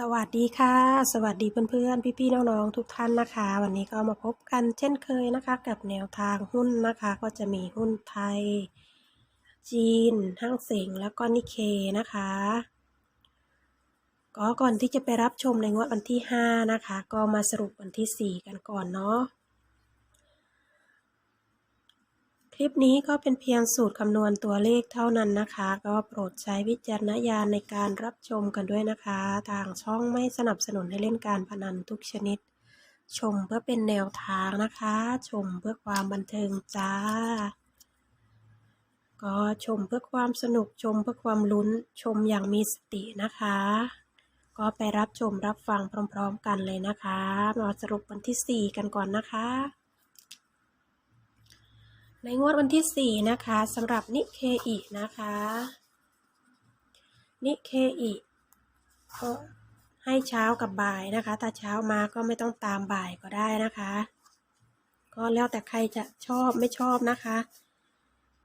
สวัสดีค่ะ สวัสดีเพื่อนๆ พี่ๆ น้องๆ ทุกท่านนะคะ วันนี้ก็มาพบกันเช่นเคยนะคะ กับแนวทางหุ้นนะคะ ก็จะมีหุ้นไทย จีนห้างเสงแล้วก็นิเคนะคะ ก็ก่อนที่จะไปรับชมในงวดวันที่ 5 นะคะ ก็มาสรุปวันที่ 4 กันก่อนเนาะ คลิปนี้ก็เป็นเพียงสูตรคำนวณตัวเลขเท่านั้นนะคะ ก็โปรดใช้วิจารณญาณในการรับชมกันด้วยนะคะ ทางช่องไม่สนับสนุนให้เล่นการพนันทุกชนิด ชมเพื่อเป็นแนวทางนะคะ ชมเพื่อความบันเทิงจ้า ก็ชมเพื่อความสนุกชมเพื่อความลุ้นชมอย่างมีสตินะคะ ก็ไปรับชมรับฟังพร้อม ๆ กันเลยนะคะมาสรุปวันที่ 4 กันก่อนนะคะ ในงวดวันที่ 4 นะคะสำหรับนิเคอินะคะ นิเคอิก็ให้เช้ากับบ่ายนะคะ ถ้าเช้ามาก็ไม่ต้องตามบ่ายก็ได้นะคะ ก็แล้วแต่ใครจะชอบไม่ชอบนะคะ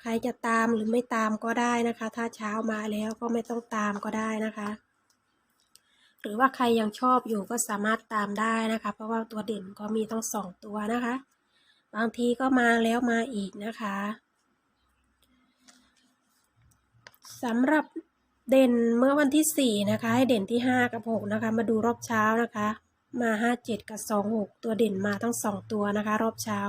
ใครจะตามหรือไม่ตามก็ได้นะคะ ถ้าเช้ามาแล้วก็ไม่ต้องตามก็ได้นะคะ หรือว่าใครยังชอบอยู่ก็สามารถตามได้นะคะ เพราะว่าตัวเด่นก็มีต้องสองตัวนะคะ บางทีก็มาแล้วมาอีกนะคะสำหรับเด่นเมื่อวันที่ 4 นะคะ ให้เด่นที่ 5 กับ 6 นะคะ มาดูรอบเช้านะคะ มา 5 7 กับ 2 6 ตัวเด่นมาทั้ง 2 ตัวนะคะ รอบเช้า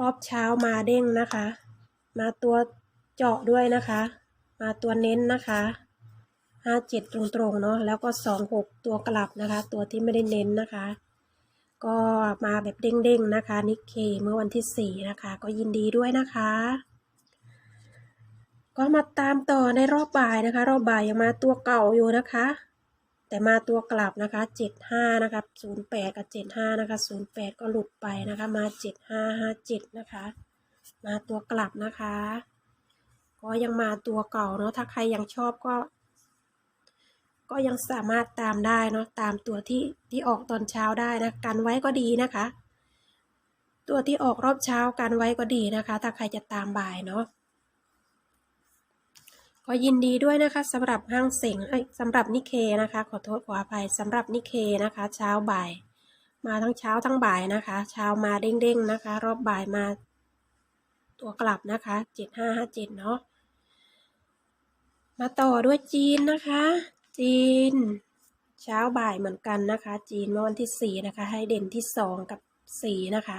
รอบเช้ามาเด้งนะคะ มาตัวเจาะด้วยนะคะ มาตัวเน้นนะคะ ห้าเจ็ดตรงๆเนาะแล้วก็สองหกตัวกลับนะคะ ตัวที่ไม่ได้เน้นนะคะ ก็มาแบบเด้งๆนะคะนิกเคเมื่อวันที่สี่นะคะ ก็ยินดีด้วยนะคะ ก็มาตามต่อในรอบบ่ายนะคะ รอบบ่ายยังมาตัวเก่าอยู่นะคะ แต่มาตัวกลับนะคะเจ็ดห้านะคะศูนย์แปดกับเจ็ดห้านะคะศูนย์แปดก็หลุดไปนะคะ มาเจ็ดห้าห้าเจ็ดนะคะ มาตัวกลับนะคะก็ยังมาตัวเก่าเนาะถ้าใครยังชอบก็ ก็ยังสามารถตามได้เนาะตามตัวที่ที่ออกตอนเช้าได้นะกันไว้ก็ดีนะคะ ตัวที่ออกรอบเช้ากันไว้ก็ดีนะคะ ถ้าใครจะตามบ่ายเนาะก็ยินดีด้วยนะคะสำหรับห้างเสงเอ้ยสำหรับนิเคนะคะ ขอโทษขออภัยสำหรับนิเคนะคะ เช้าบ่าย มาทั้งเช้าทั้งบ่ายนะคะ เช้ามาเด้งๆนะคะ รอบบ่ายมา ตัวกลับนะคะเจ็ดห้าห้าเจ็ดเนาะมาต่อด้วยจีนนะคะ จีน เช้าบ่ายเหมือนกันนะคะ จีนเมื่อวันที่สี่นะคะ ให้เด่นที่สองกับสี่นะคะ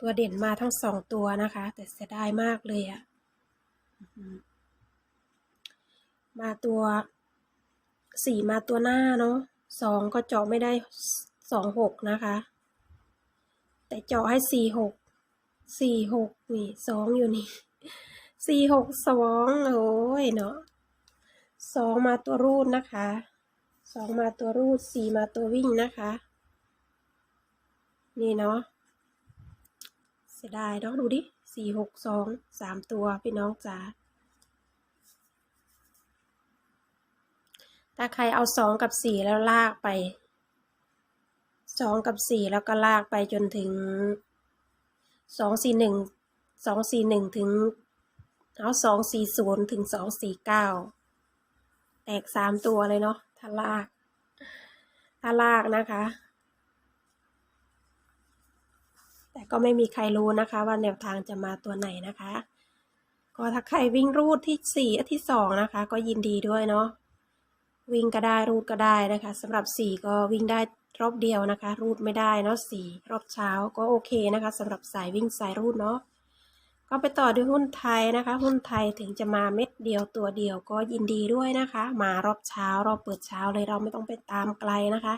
ตัวเด่นมาทั้งสองตัวนะคะ แต่เสียดายมากเลยอะมาตัวสี่มาตัวหน้าเนาะสองก็เจาะไม่ได้สองหกนะคะ แต่เจาะให้สี่หกสี่หกนี่สองอยู่นี่ สี่หกสองโอ้ยเนาะสองมาตัวรูดนะคะสองมาตัวรูดสี่มาตัววิ่งนะคะ นี่เนาะเสียดายเนาะดูดิสี่หกสองสามตัวพี่น้องจ๋าถ้าใครเอาสองกับสี่แล้วลากไปสองกับสี่แล้วก็ลากไปจนถึงสองสี่หนึ่งสองสี่หนึ่งถึง เอาสองสี่ศูนย์ถึงสองสี่เก้าแตกสามตัวเลยเนาะถ้าลากถ้าลากนะคะ แต่ก็ไม่มีใครรู้นะคะ ว่าแนวทางจะมาตัวไหนนะคะ ก็ถ้าใครวิ่งรูดที่สี่ที่สองนะคะ ก็ยินดีด้วยเนาะวิ่งก็ได้รูดก็ได้นะคะสำหรับสี่ก็วิ่งได้รอบเดียวนะคะ รูดไม่ได้เนาะสี่รอบเช้าก็โอเคนะคะสำหรับสายวิ่งสายรูดเนาะ ก็ไปต่อด้วยหุ้นไทยนะคะ หุ้นไทยถึงจะมาเม็ดเดียวตัวเดียวก็ยินดีด้วยนะคะ มารอบเช้ารอบเปิดเช้าเลยเราไม่ต้องไปตามไกลนะคะ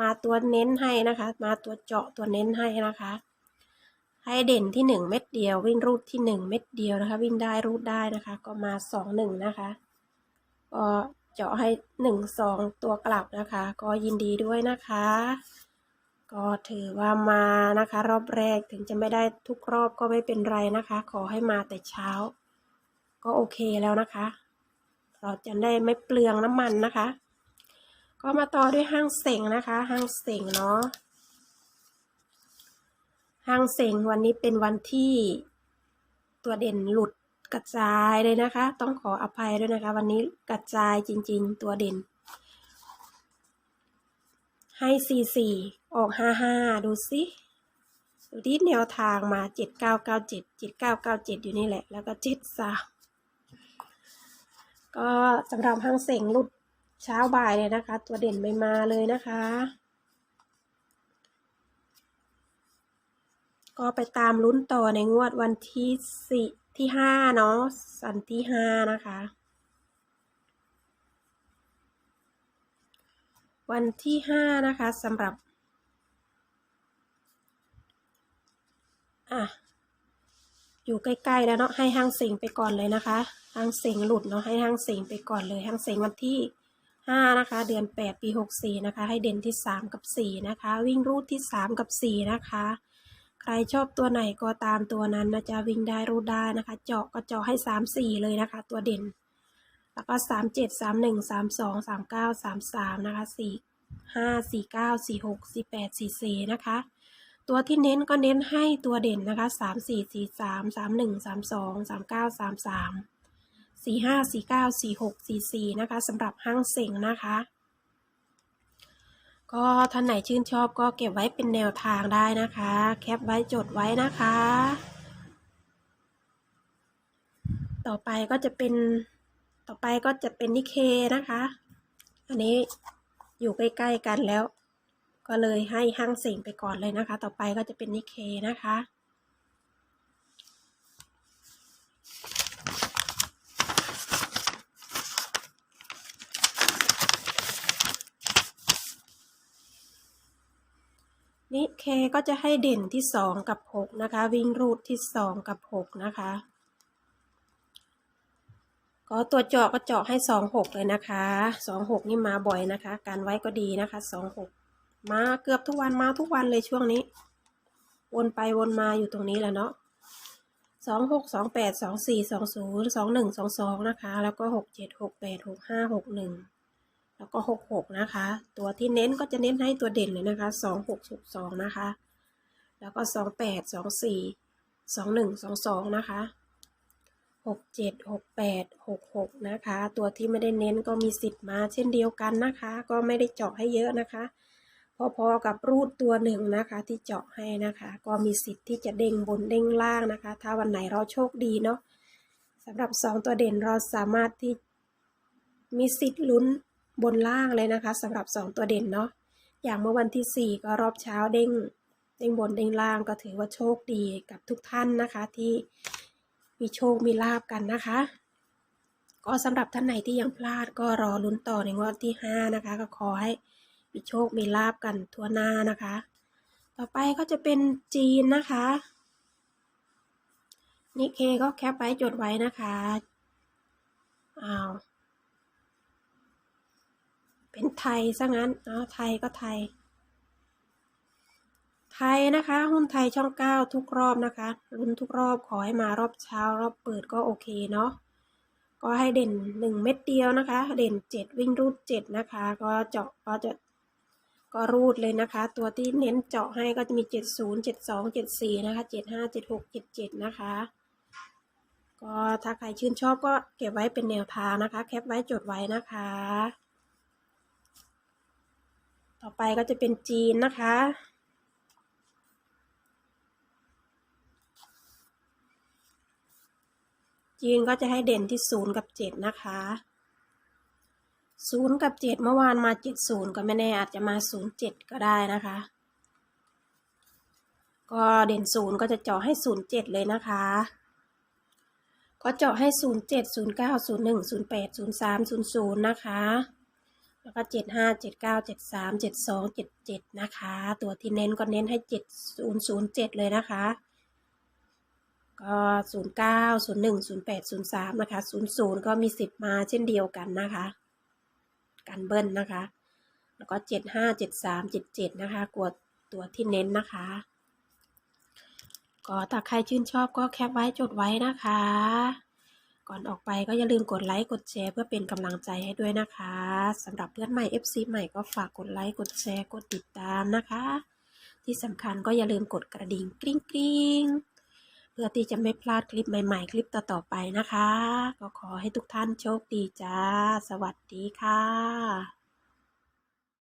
มาตัวเน้นให้นะคะ มาตัวเจาะตัวเน้นให้นะคะให้เด่นที่หนึ่งเม็ดเดียว วิ่งรูดที่หนึ่งเม็ดเดียวนะคะ วิ่งได้รูดได้นะคะ ก็มาสองหนึ่งนะคะก็เจาะให้หนึ่งสองตัวกลับนะคะ ก็ยินดีด้วยนะคะ ก็ถือว่ามานะคะ รอบแรกถึงจะไม่ได้ทุกรอบก็ไม่เป็นไรนะคะ ขอให้มาแต่เช้า ก็โอเคแล้วนะคะ เราจะได้ไม่เปลืองน้ำมันนะคะ ก็มาต่อด้วยห้างเสงนะคะห้างเสงเนาะห้างเสงวันนี้เป็นวันที่ตัวเด่นหลุดกระจายเลยนะคะ ต้องขออภัยด้วยนะคะ วันนี้กระจายจริง ๆ ตัวเด่น ให้สี่สี่ออกห้าห้าดูสิดูที่แนวทางมาเจ็ดเก้าเก้าเจ็ดเจ็ดเก้าเก้าเจ็ดอยู่นี่แหละ แล้วก็เจ็ดสามก็สำหรับห้างเสงหลุดเช้าบ่ายเลยนะคะ ตัวเด่นไม่มาเลยนะคะ ก็ไปตามลุ้นต่อในงวดวันที่สี่ที่ห้าเนาะสันที่ห้านะคะ วันที่ห้านะคะสำหรับอะอยู่ใกล้ๆแล้วเนาะให้ห้างเสิงไปก่อนเลยนะคะห้างเสิงหลุดเนาะให้ห้างเสิงไปก่อนเลยห้างเสิงวันที่ห้านะคะ เดือนแปดปีหกสี่นะคะ ให้เด่นที่สามกับสี่นะคะ วิ่งรูดที่สามกับสี่นะคะ ใครชอบตัวไหนก็ตามตัวนั้นนะจ๊ะวิ่งได้รูดได้นะคะ เจาะก็เจาะให้สามสี่เลยนะคะ ตัวเด่น แล้วก็สามเจ็ดสามหนึ่งสามสองสามเก้าสามสามนะคะสี่ห้าสี่เก้าสี่หกสี่แปดสี่สี่นะคะ ตัวที่เน้นก็เน้นให้ตัวเด่นนะคะสามสี่สี่สามสามหนึ่งสามสองสามเก้าสามสามสี่ห้าสี่เก้าสี่หกสี่สี่นะคะสำหรับห้างเสงนะคะ ก็ท่านไหนชื่นชอบก็เก็บไว้เป็นแนวทางได้นะคะ แคปไว้จดไว้นะคะ ต่อไปก็จะเป็น ต่อไปก็จะเป็นนิเคนะคะ อันนี้อยู่ใกล้ๆกันแล้ว ก็เลยให้ห้างเสียงไปก่อนเลยนะคะ ต่อไปก็จะเป็นนิเคนะคะนิเคก็จะให้เด่นที่สองกับหกนะคะ วิ่งรูดที่สองกับหกนะคะ ก็ตัวเจาะก็เจาะให้สองหกเลยนะคะสองหกนี่มาบ่อยนะคะ การไว้ก็ดีนะคะสองหกมาเกือบทุกวันมาทุกวันเลยช่วงนี้ วนไปวนมาอยู่ตรงนี้แหละเนาะสองหกสองแปดสองสี่สองศูนย์สองหนึ่งสองสองนะคะ แล้วก็หกเจ็ดหกแปดหกห้าหกหนึ่งแล้วก็หกหกนะคะ ตัวที่เน้นก็จะเน้นให้ตัวเด่นเลยนะคะสองหกหกสองนะคะ แล้วก็สองแปดสองสี่สองหนึ่งสองสองนะคะ หกเจ็ดหกแปดหกหกนะคะ ตัวที่ไม่ได้เน้นก็มีสิทธิ์มาเช่นเดียวกันนะคะ ก็ไม่ได้เจาะให้เยอะนะคะ พอๆกับรูดตัวหนึ่งนะคะ ที่เจาะให้นะคะ ก็มีสิทธิ์ที่จะเด้งบนเด้งล่างนะคะ ถ้าวันไหนเราโชคดีเนาะสำหรับสองตัวเด่นเราสามารถที่มีสิทธิ์ลุ้นบนล่างเลยนะคะสำหรับสองตัวเด่นเนาะอย่างเมื่อวันที่สี่ก็รอบเช้าเด้งเด้งบนเด้งล่างก็ถือว่าโชคดีกับทุกท่านนะคะที่ มีโชคมีลาบกันนะคะ ก็สำหรับท่านไหนที่ยังพลาดก็รอลุ้นต่อในงวดที่ห้านะคะ ก็ขอให้มีโชคมีลาบกันทั่วหน้านะคะ ต่อไปก็จะเป็นจีนนะคะนิเคก็แคปไว้จดไว้นะคะอ้าวเป็นไทยซะงั้นเนาะไทยก็ไทย ไทยนะคะ หุ้นไทยช่องเก้าทุกรอบนะคะลุ้นทุกรอบขอให้มารอบเช้ารอบเปิดก็โอเคเนาะก็ให้เด่นหนึ่งเม็ดเดียวนะคะ เด่นเจ็ดวิ่งรูดเจ็ดนะคะ ก็เจาะก็จะก็รูดเลยนะคะ ตัวที่เน้นเจาะให้ก็จะมีเจ็ดศูนย์เจ็ดสองเจ็ดสี่นะคะเจ็ดห้าเจ็ดหกเจ็ดเจ็ดนะคะ ก็ถ้าใครชื่นชอบก็เก็บไว้เป็นแนวทางนะคะ แคปไว้จดไว้นะคะ ต่อไปก็จะเป็นจีนนะคะ จีนก็จะให้เด่นที่ศูนย์กับเจ็ดนะคะศูนย์กับเจ็ดเมื่อวานมาเจ็ดศูนย์ก็ไม่แน่อาจจะมาศูนย์เจ็ดก็ได้นะคะ ก็เด่นศูนย์ก็จะเจาะให้ศูนย์เจ็ดเลยนะคะ ก็เจาะให้ศูนย์เจ็ดศูนย์เก้าศูนย์หนึ่งศูนย์แปดศูนย์สามศูนย์ศูนย์นะคะ แล้วก็เจ็ดห้าเจ็ดเก้าเจ็ดสามเจ็ดสองเจ็ดเจ็ดนะคะ ตัวที่เน้นก็เน้นให้เจ็ดศูนย์ศูนย์เจ็ดเลยนะคะ ก็ศูนย์เก้าศูนย์หนึ่งศูนย์แปดศูนย์สามนะคะศูนย์ศูนย์ก็มีสิบมาเช่นเดียวกันนะคะ การเบิ้ลนะคะ แล้วก็เจ็ดห้าเจ็ดสามเจ็ดเจ็ดนะคะกดตัวที่เน้นนะคะก็ถ้าใครชื่นชอบก็แคปไว้จดไว้นะคะ ก่อนออกไปก็อย่าลืมกดไลค์กดแชร์เพื่อเป็นกำลังใจให้ด้วยนะคะสำหรับเพื่อนใหม่ FC ใหม่ก็ฝากกดไลค์กดแชร์กดติดตามนะคะ ที่สำคัญก็อย่าลืมกดกระดิ่งกริ๊งกริ๊ง พื่อที่จะไม่พลาดคลิปใหม่ ๆ คลิปต่อๆไปนะคะ ก็ขอให้ทุกท่านโชคดีจ้า สวัสดีค่ะ